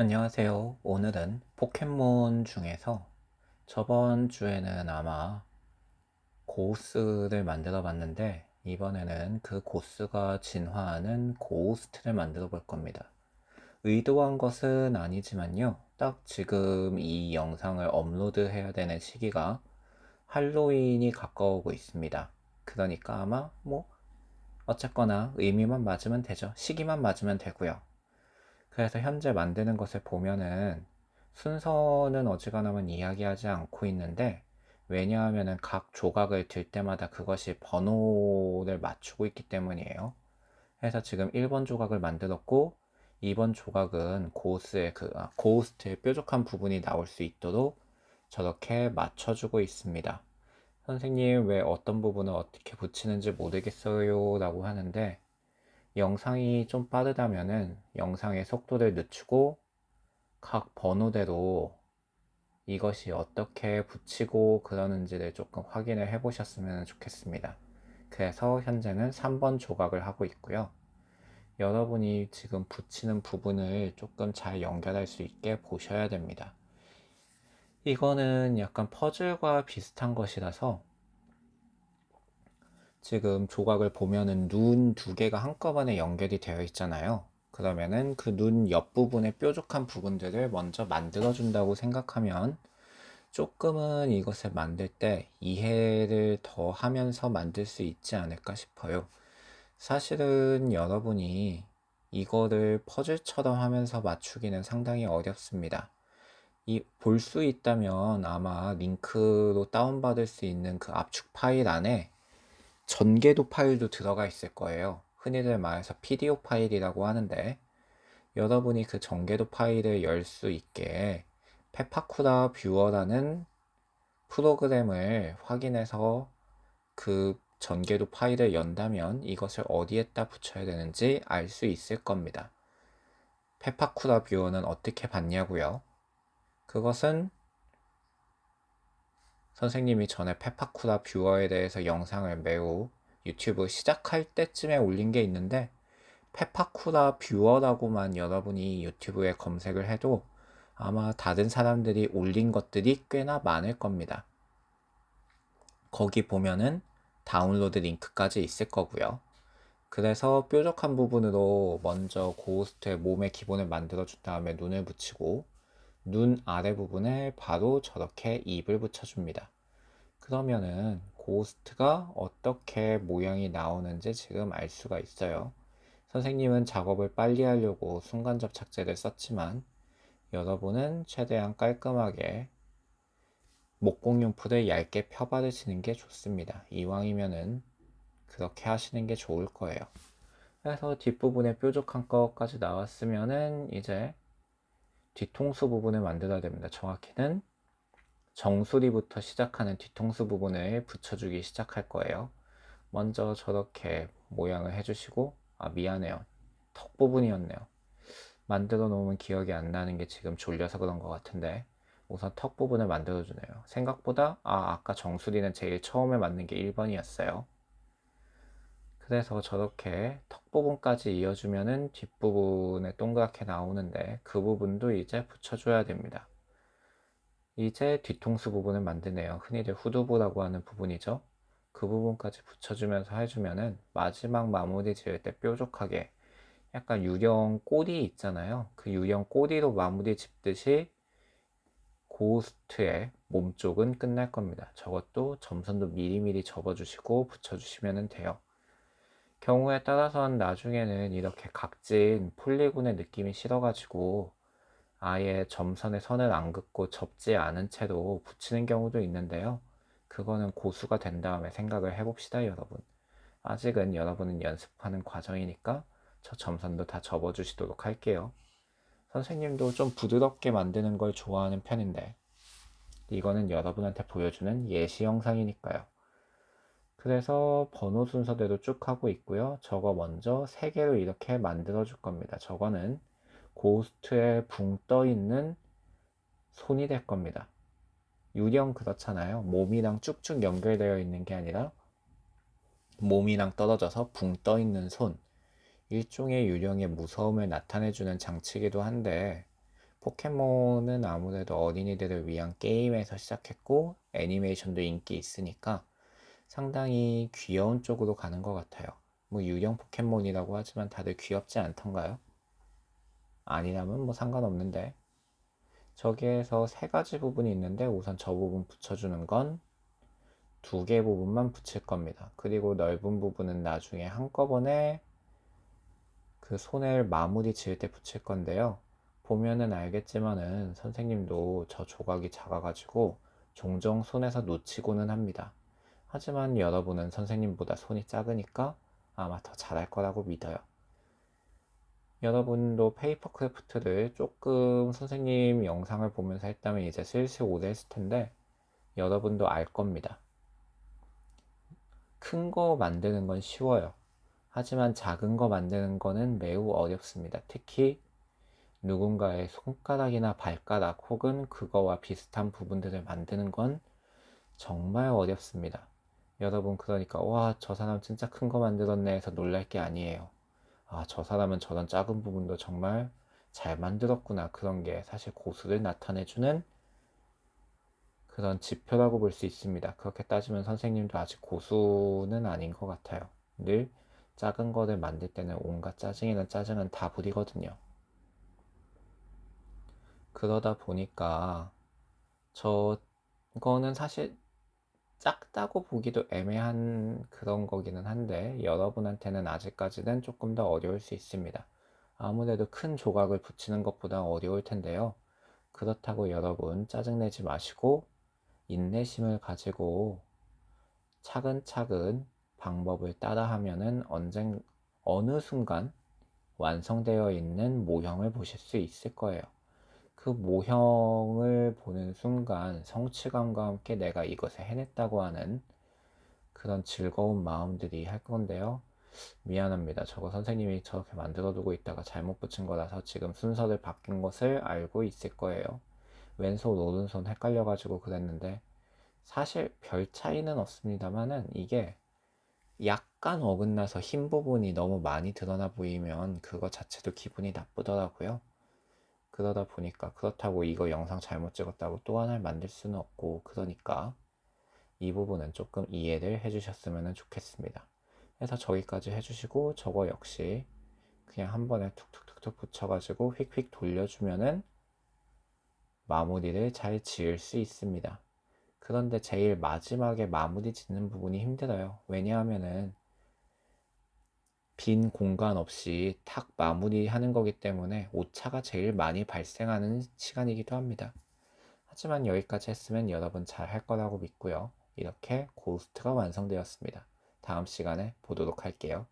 안녕하세요. 오늘은 포켓몬 중에서 저번 주에는 아마 고우스를 만들어 봤는데 이번에는 그 고스가 진화하는 고우스트를 만들어 볼 겁니다. 의도한 것은 아니지만요. 딱 지금 이 영상을 업로드 해야 되는 시기가 할로윈이 가까우고 있습니다. 그러니까 아마 뭐 어쨌거나 의미만 맞으면 되죠. 시기만 맞으면 되고요. 그래서 현재 만드는 것을 보면은 순서는 어지간하면 이야기하지 않고 있는데 왜냐하면은 각 조각을 들 때마다 그것이 번호를 맞추고 있기 때문이에요. 그래서 지금 1번 조각을 만들었고 2번 조각은 고스의 그 아, 고스트의 뾰족한 부분이 나올 수 있도록 저렇게 맞춰주고 있습니다. 선생님 왜 어떤 부분을 어떻게 붙이는지 모르겠어요 라고 하는데 영상이 좀 빠르다면은 영상의 속도를 늦추고 각 번호대로 이것이 어떻게 붙이고 그러는지를 조금 확인을 해 보셨으면 좋겠습니다. 그래서 현재는 3번 조각을 하고 있고요. 여러분이 지금 붙이는 부분을 조금 잘 연결할 수 있게 보셔야 됩니다. 이거는 약간 퍼즐과 비슷한 것이라서 지금 조각을 보면은 눈 두 개가 한꺼번에 연결이 되어 있잖아요. 그러면은 그 눈 옆부분의 뾰족한 부분들을 먼저 만들어 준다고 생각하면 조금은 이것을 만들 때 이해를 더 하면서 만들 수 있지 않을까 싶어요. 사실은 여러분이 이거를 퍼즐처럼 하면서 맞추기는 상당히 어렵습니다. 이 볼 수 있다면 아마 링크로 다운받을 수 있는 그 압축 파일 안에 전개도 파일도 들어가 있을 거예요. 흔히들 말해서 PDO 파일이라고 하는데 여러분이 그 전개도 파일을 열 수 있게 페파쿠라 뷰어라는 프로그램을 확인해서 그 전개도 파일을 연다면 이것을 어디에다 붙여야 되는지 알 수 있을 겁니다. 페파쿠라 뷰어는 어떻게 봤냐고요? 그것은 선생님이 전에 페파쿠라 뷰어에 대해서 영상을 매우 유튜브 시작할 때쯤에 올린 게 있는데 페파쿠라 뷰어라고만 여러분이 유튜브에 검색을 해도 아마 다른 사람들이 올린 것들이 꽤나 많을 겁니다. 거기 보면은 다운로드 링크까지 있을 거고요. 그래서 뾰족한 부분으로 먼저 고스트의 몸의 기본을 만들어 준 다음에 눈을 붙이고 눈 아래 부분에 바로 저렇게 입을 붙여줍니다. 그러면은 고스트가 어떻게 모양이 나오는지 지금 알 수가 있어요. 선생님은 작업을 빨리 하려고 순간 접착제를 썼지만 여러분은 최대한 깔끔하게 목공용풀을 얇게 펴바르시는 게 좋습니다. 이왕이면은 그렇게 하시는 게 좋을 거예요. 그래서 뒷부분에 뾰족한 것까지 나왔으면은 이제 뒤통수 부분을 만들어야 됩니다. 정확히는 정수리부터 시작하는 뒤통수 부분을 붙여주기 시작할 거예요. 먼저 저렇게 모양을 해주시고 아 미안해요. 턱 부분이었네요. 만들어 놓으면 기억이 안 나는 게 지금 졸려서 그런 것 같은데 우선 턱 부분을 만들어 주네요. 생각보다 아 아까 정수리는 제일 처음에 만든 게 1번이었어요. 그래서 저렇게 턱 부분까지 이어주면은 뒷부분에 동그랗게 나오는데 그 부분도 이제 붙여줘야 됩니다. 이제 뒤통수 부분을 만드네요. 흔히들 후두부라고 하는 부분이죠. 그 부분까지 붙여주면서 해주면은 마지막 마무리 지을 때 뾰족하게 약간 유령 꼬리 있잖아요. 그 유령 꼬리로 마무리 짓듯이 고스트의 몸쪽은 끝날 겁니다. 저것도 점선도 미리미리 접어주시고 붙여주시면 돼요. 경우에 따라서는 나중에는 이렇게 각진 폴리곤의 느낌이 싫어가지고 아예 점선에 선을 안 긋고 접지 않은 채로 붙이는 경우도 있는데요. 그거는 고수가 된 다음에 생각을 해봅시다, 여러분. 아직은 여러분은 연습하는 과정이니까 저 점선도 다 접어주시도록 할게요. 선생님도 좀 부드럽게 만드는 걸 좋아하는 편인데, 이거는 여러분한테 보여주는 예시 영상이니까요. 그래서 번호 순서대로 쭉 하고 있고요. 저거 먼저 세 개로 이렇게 만들어 줄 겁니다. 저거는 고스트에 붕 떠 있는 손이 될 겁니다. 유령 그렇잖아요. 몸이랑 쭉쭉 연결되어 있는 게 아니라 몸이랑 떨어져서 붕 떠 있는 손. 일종의 유령의 무서움을 나타내주는 장치이기도 한데 포켓몬은 아무래도 어린이들을 위한 게임에서 시작했고 애니메이션도 인기 있으니까 상당히 귀여운 쪽으로 가는 것 같아요. 뭐 유령 포켓몬이라고 하지만 다들 귀엽지 않던가요? 아니라면 뭐 상관없는데 저기에서 세 가지 부분이 있는데 우선 저 부분 붙여주는 건 두 개 부분만 붙일 겁니다. 그리고 넓은 부분은 나중에 한꺼번에 그 손을 마무리 지을 때 붙일 건데요. 보면은 알겠지만은 선생님도 저 조각이 작아가지고 종종 손에서 놓치고는 합니다. 하지만 여러분은 선생님보다 손이 작으니까 아마 더 잘할 거라고 믿어요. 여러분도 페이퍼 크래프트를 조금 선생님 영상을 보면서 했다면 이제 슬슬 오래 했을 텐데 여러분도 알 겁니다. 큰 거 만드는 건 쉬워요. 하지만 작은 거 만드는 거는 매우 어렵습니다. 특히 누군가의 손가락이나 발가락 혹은 그거와 비슷한 부분들을 만드는 건 정말 어렵습니다. 여러분 그러니까 와 저 사람 진짜 큰 거 만들었네 해서 놀랄 게 아니에요. 아 저 사람은 저런 작은 부분도 정말 잘 만들었구나 그런 게 사실 고수를 나타내주는 그런 지표라고 볼 수 있습니다. 그렇게 따지면 선생님도 아직 고수는 아닌 것 같아요. 늘 작은 거를 만들 때는 온갖 짜증이나 짜증은 다 부리거든요. 그러다 보니까 저거는 사실 작다고 보기도 애매한 그런 거기는 한데 여러분한테는 아직까지는 조금 더 어려울 수 있습니다. 아무래도 큰 조각을 붙이는 것보다 어려울 텐데요. 그렇다고 여러분 짜증내지 마시고 인내심을 가지고 차근차근 방법을 따라 하면은 언젠 어느 순간 완성되어 있는 모형을 보실 수 있을 거예요. 그 모형을 보는 순간 성취감과 함께 내가 이것을 해냈다고 하는 그런 즐거운 마음들이 할 건데요. 미안합니다. 저거 선생님이 저렇게 만들어 두고 있다가 잘못 붙인 거라서 지금 순서를 바뀐 것을 알고 있을 거예요. 왼손, 오른손 헷갈려가지고 그랬는데 사실 별 차이는 없습니다만은 이게 약간 어긋나서 흰 부분이 너무 많이 드러나 보이면 그거 자체도 기분이 나쁘더라고요. 그러다 보니까 그렇다고 이거 영상 잘못 찍었다고 또 하나를 만들 수는 없고 그러니까 이 부분은 조금 이해를 해주셨으면 좋겠습니다. 그래서 저기까지 해주시고 저거 역시 그냥 한 번에 툭툭툭툭 붙여가지고 휙휙 돌려주면은 마무리를 잘 지을 수 있습니다. 그런데 제일 마지막에 마무리 짓는 부분이 힘들어요. 왜냐하면은 빈 공간 없이 탁 마무리하는 거기 때문에 오차가 제일 많이 발생하는 시간이기도 합니다. 하지만 여기까지 했으면 여러분 잘 할 거라고 믿고요. 이렇게 고스트가 완성되었습니다. 다음 시간에 보도록 할게요.